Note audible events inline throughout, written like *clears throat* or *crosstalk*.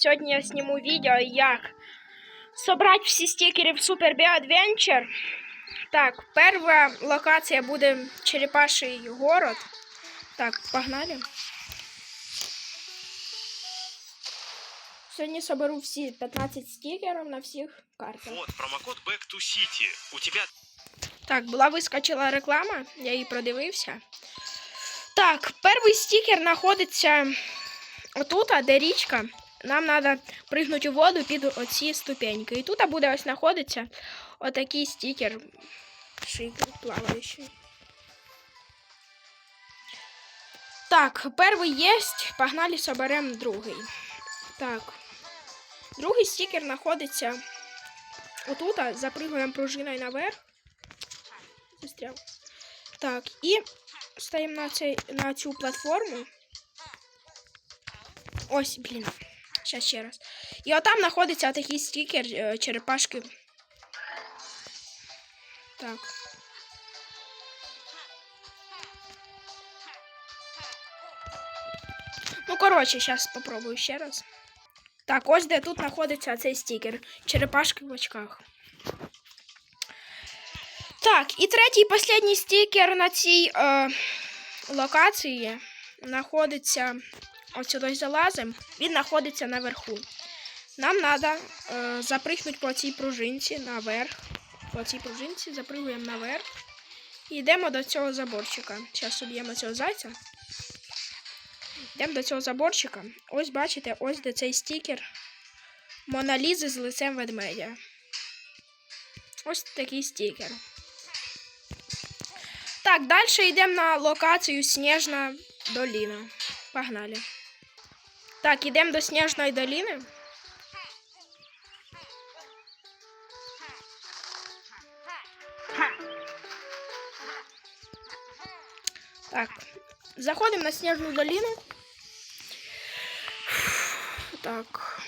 Сьогодні я зніму відео, як собрати всі стікери в Super Bee Adventure. Так, перша локація буде Черепаший город. Так, погнали. Сьогодні соберу всі 15 стікерів на всіх картах. Вот, промокод Back to City. У тебя Так, була вискочила реклама, я її продивився. Так, перший стікер знаходиться отут, де річка. Нам треба пригнути у воду під оці ступеньки. І тут буде ось знаходиться отакий стікер шик плаваючий. Так, перший є, погнали соберемо другий. Так. Другий стікер знаходиться отут, запрыгуємо пружиною наверх. Застряв. Так, і стаємо на, цей, на цю платформу. Ось, блін. Зараз ще раз. І отам знаходиться такий стікер е, черепашки. Так. Ну, коротше, зараз спробую ще раз. Так, ось де тут знаходиться цей стікер. Черепашки в очках. Так, і третій останній стікер на цій е, локації знаходиться. Ось сюди залазимо. Він знаходиться наверху. Нам треба е, запригнути по цій пружинці наверх. По цій пружинці запригуємо наверх. І йдемо до цього заборчика. Зараз уб'ємо цього зайця. Йдемо до цього заборчика. Ось бачите, ось де цей стікер. Моналізи з лицем ведмедя. Ось такий стікер. Так, далі йдемо на локацію Сніжна доліна. Погнали. Так, йдемо до Сніжної доліни. Так, заходимо на Сніжну доліну. Так.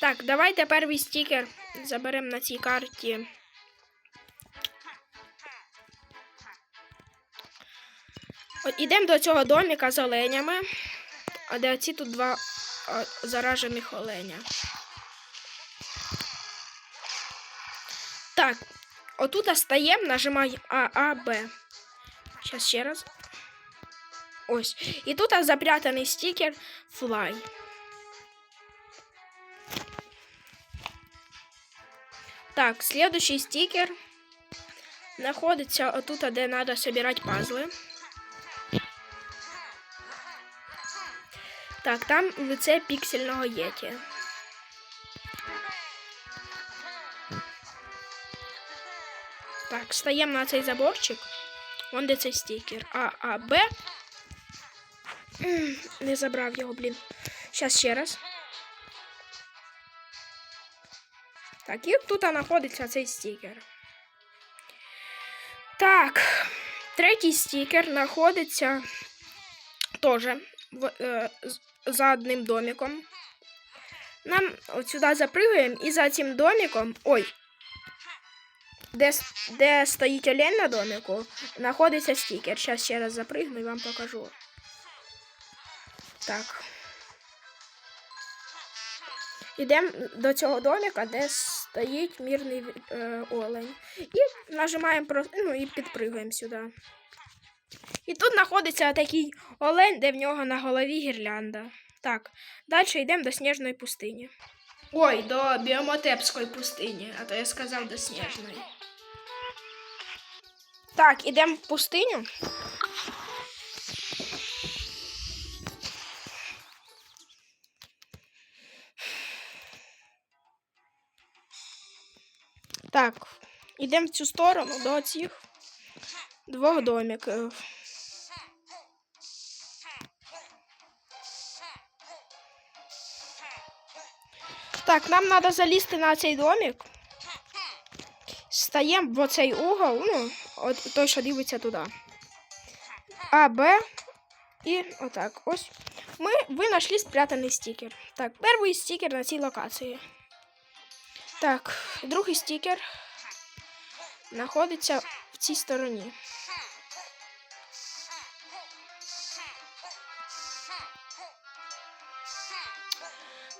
Так, давайте перший стікер заберемо на цій карті. Ідемо до цього доміка з оленями, а де оці тут два заражених оленя. Так, отут стаємо, нажимаємо А, А, Б. Зараз ще раз. Ось. І тут запрятаний стікер Fly. Так, следующий стикер находится отут, де надо собирать пазлы. Так, там лице піксельного єті. Так, стаємо на цей заборчик. Вон де цей стікер. А, А, Б. *clears throat* Не забрав його, блін. Зараз ще раз. Так, і тут знаходиться цей стікер. Так, третій стікер знаходиться теж в, е, за одним домиком. Нам от сюди запрыгаємо і за цим домиком. Ой. Де, де стоїть олень на домику, знаходиться стікер. Зараз ще раз запригну і вам покажу. Так. Йдемо до цього домика, де стоїть мірний е, олень. І нажимаємо про, ну, і підпригуємо сюди. І тут знаходиться такий олень, де в нього на голові гірлянда. Так, далі йдемо до сніжної пустині. Ой, до біомотепської пустині, а то я сказав до сніжної. Так, ідемо в пустиню. Так, йдемо в цю сторону до цих двох домиків. Так, нам треба залізти на цей домик. Стаємо в оцей угол, ну, от той, що дивиться туди. А, Б. І отак. Ось. Ми, ви спрятаний стікер. Так, перший стікер на цій локації. Так, другий стікер знаходиться цій стороні.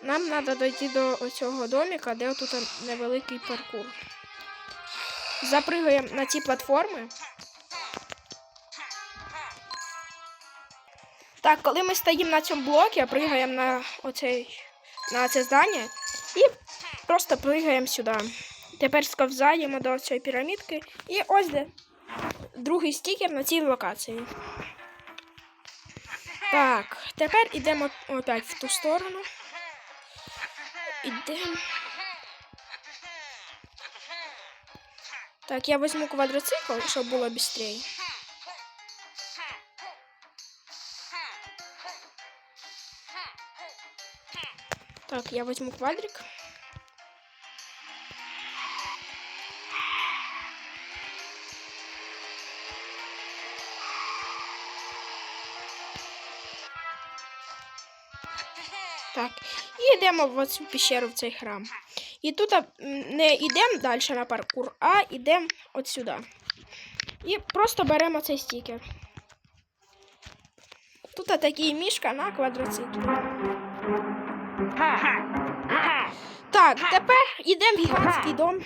Нам треба дойти до оцього домика, де тут невеликий паркур. Запригаємо на ці платформи. Так, коли ми стоїмо на цьому блокі, пригаємо на оцей на це здання і просто пригаємо сюди. Тепер сковзаємо до цієї пірамідки. І ось де другий стікер на цій локації. Так, тепер йдемо опять в ту сторону. Ідемо. Так, я візьму квадроцикл, щоб було швидше. Так, я возьму квадрик. Так, і йдемо в цю пещеру в цей храм. І тут не йдемо далі на паркур, а йдемо от сюди. І просто беремо цей стікер. Тут такий мішка на квадроциклі. Так, тепер йдемо в гігантський дом.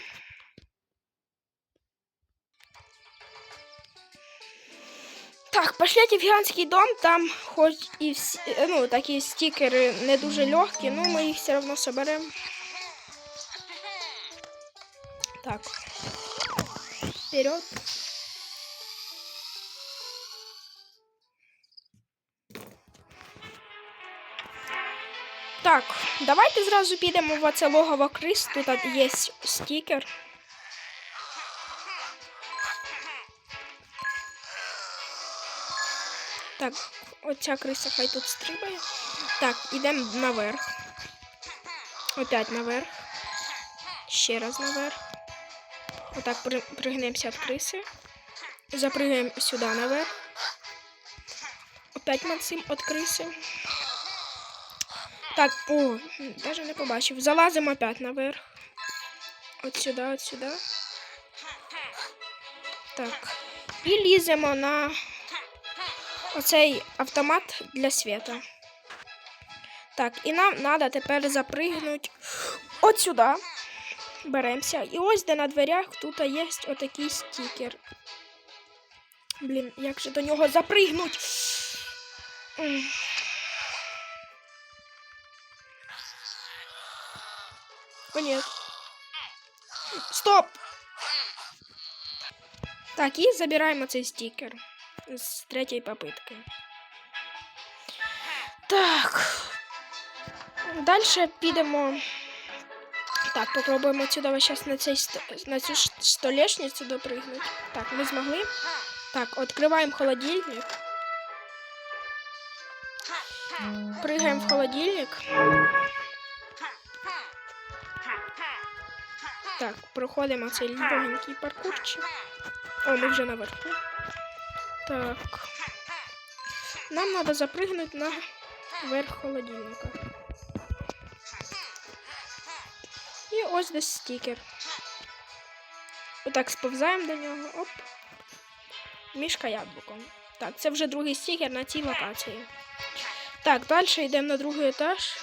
Так, пошлите в гігантський дом, там хоч і всі, е, ну, такі стікери не дуже легкі, ну ми їх все одно соберемо. Так. Вперед. Так, давайте зразу підемо в оце логово крис. Тут є стікер. Так, оця криса хай тут стрибає. Так, ідемо наверх. Опять наверх. Ще раз наверх. Отак пригнемося від криси. Запригаємо сюди наверх. Опять Максим від криси. Так, о, навіть не побачив. Залазимо опять наверх. От сюди, от сюди. Так. І ліземо на оцей автомат для света. Так, і нам треба тепер запригнути от сюди. Беремося. І ось де на дверях тут є отакий стікер. Блін, як же до нього запригнуть? О, нет. Стоп! Так, і забираємо цей стікер з третьої попитки. Так. Далі підемо. Так, попробуємо сюди зараз на, цей, на цю столешницю допригнути. Так, ми змогли. Так, відкриваємо холодильник. Пригаємо в холодильник. Так, проходимо цей легенький паркурчик. О, ми вже наверху. Так. Нам треба запригнути на верх холодильника. І ось десь стікер. Отак сповзаємо до нього. Оп. Мішка яблуком. Так, це вже другий стікер на цій локації. Так, далі йдемо на другий етаж.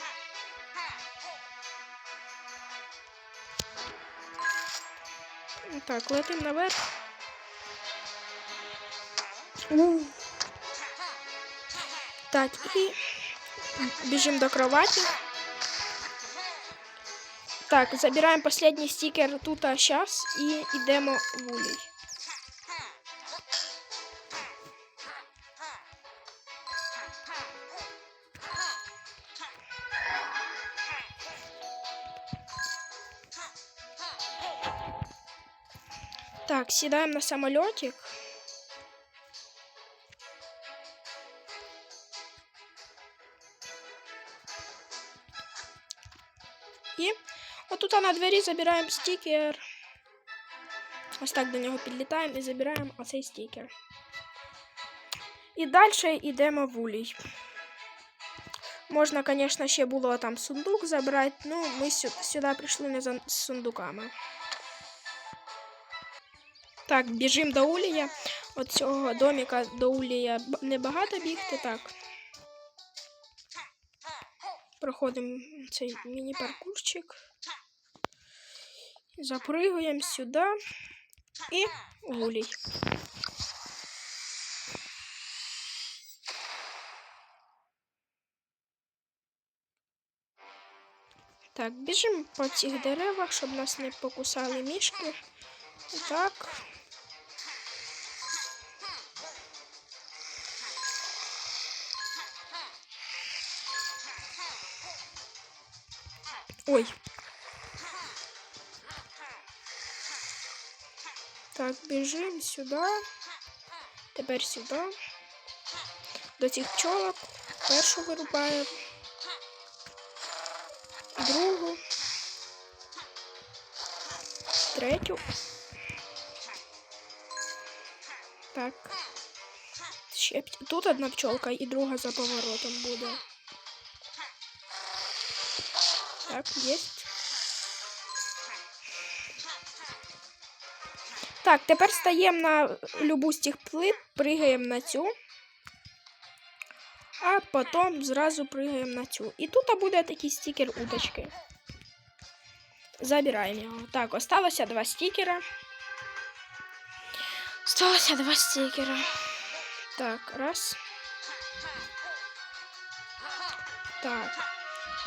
Так, летим наверх. У. Так, і біжимо до кровати. Так, забираємо останній стікер тут а зараз і йдемо в улей. Так, сідаємо на самолітик. На двері забираємо стікер. Ось так до нього підлітаємо і забираємо оцей стікер. І далі йдемо в улій. Можна, звісно, ще було там сундук забрати, ну ми сюди прийшли не з сундуками. Так, біжимо до улія. От цього доміка до улія небагато бігти, так. проходимо цей міні-паркурчик. Запрыгуємо сюди і гулій. Так, біжимо по цих деревах, щоб нас не покусали мішки. Так. Ой. Так, біжимо сюди. Тепер сюди. До цих пчолок. Першу вирубаємо. Другу. Третю. Так. Ще тут одна пчолка і друга за поворотом буде. Так, есть. Так, тепер стаємо на любу з цих плит, пригаємо на цю, а потім зразу пригаємо на цю. І тут буде такий стікер удочки. Забираємо його. Так, осталося два стікера. Осталося два стікера. Так, раз. Так.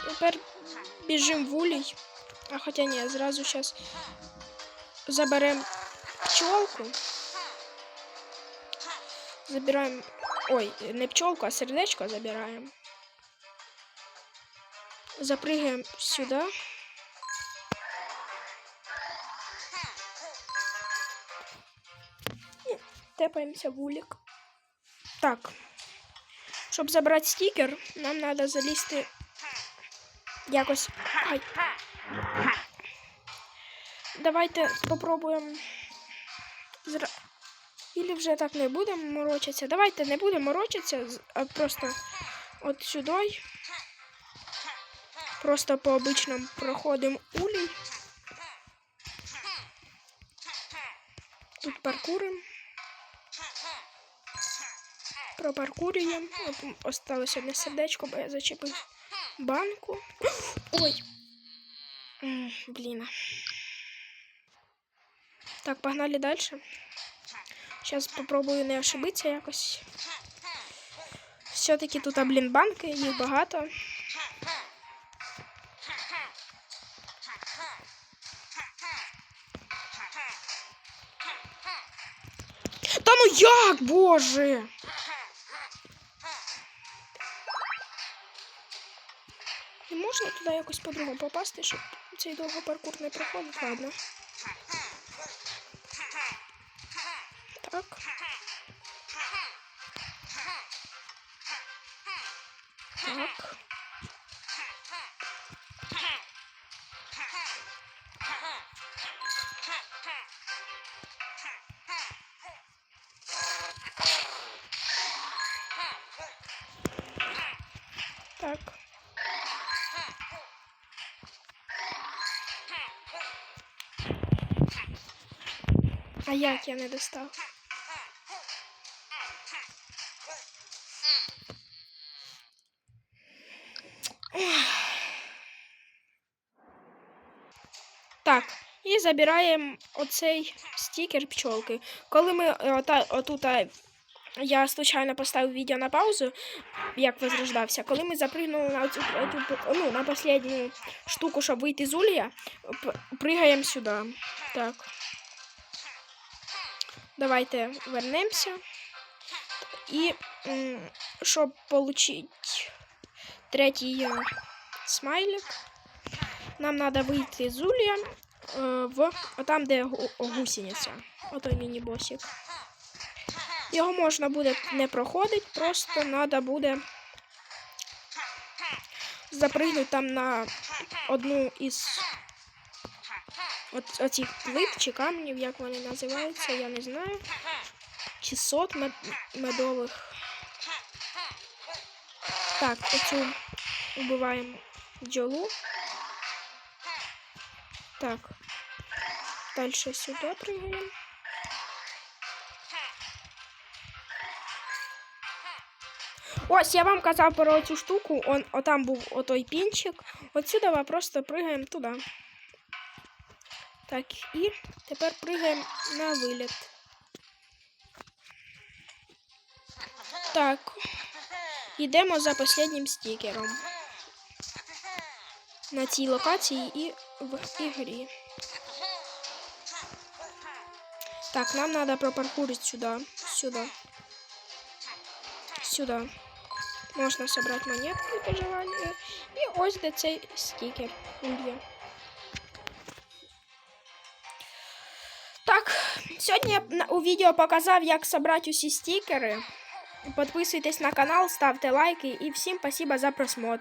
Тепер біжимо в улей. А хоча ні, зразу зараз заберемо пчелку. Забираємо. Ой, не пчелку, а сердечко забираємо. Запрыгаємо сюди. І тепаємося в улік. Так. Щоб забрати стікер, нам треба залізти якось. Ай. Давайте попробуємо. Ілі вже так не будемо морочитися. Давайте не будемо морочитися, а просто от сюди. Просто по обичному проходимо улей. Тут паркуримо. Пропаркурюємо. Осталось одне сердечко, бо я зачепив банку. Ой. Блін. Так, погнали дальше. Сейчас попробую не ошибитися якось. Все-таки тут, а, блін, банки, їх багато. Та ну як, боже! Не можна туди якось по-другому попасти, щоб цей довго паркур не проходить, ладно. А як я не достав? Так, і забираємо оцей стікер пчолки. Коли ми е, ота, отут е, я случайно поставив відео на паузу, як возрождався. Коли ми запригнули на цю ну, на останню штуку, щоб вийти з улья, пригаємо сюди. Так. Давайте вернемося. І щоб отримати третій смайлик, нам треба вийти з улья е, в там, де гу- гусениця. Отой міні-босик. Його можна буде не проходити, просто треба буде запригнути там на одну із от, оцих плит чи камнів, як вони називаються, я не знаю. Чи сот мед, медових. Так, оцю убиваємо бджолу. Так. Далі сюди пригаємо. Ось, я вам казав про цю штуку. Он, отам був отой пінчик. Отсюди ми просто пригаємо туди. Так, і тепер пригаємо на виліт. Так. Йдемо за останнім стікером. На цій локації і в ігрі. Так, нам треба пропаркурити сюди. Сюди. Сюди. Можна собрати монетку при желанні. І ось де цей стікер є. Сьогодні я у відео показав, як собрати усі стікери. Підписуйтесь на канал, ставте лайки і всім спасибо за просмотр.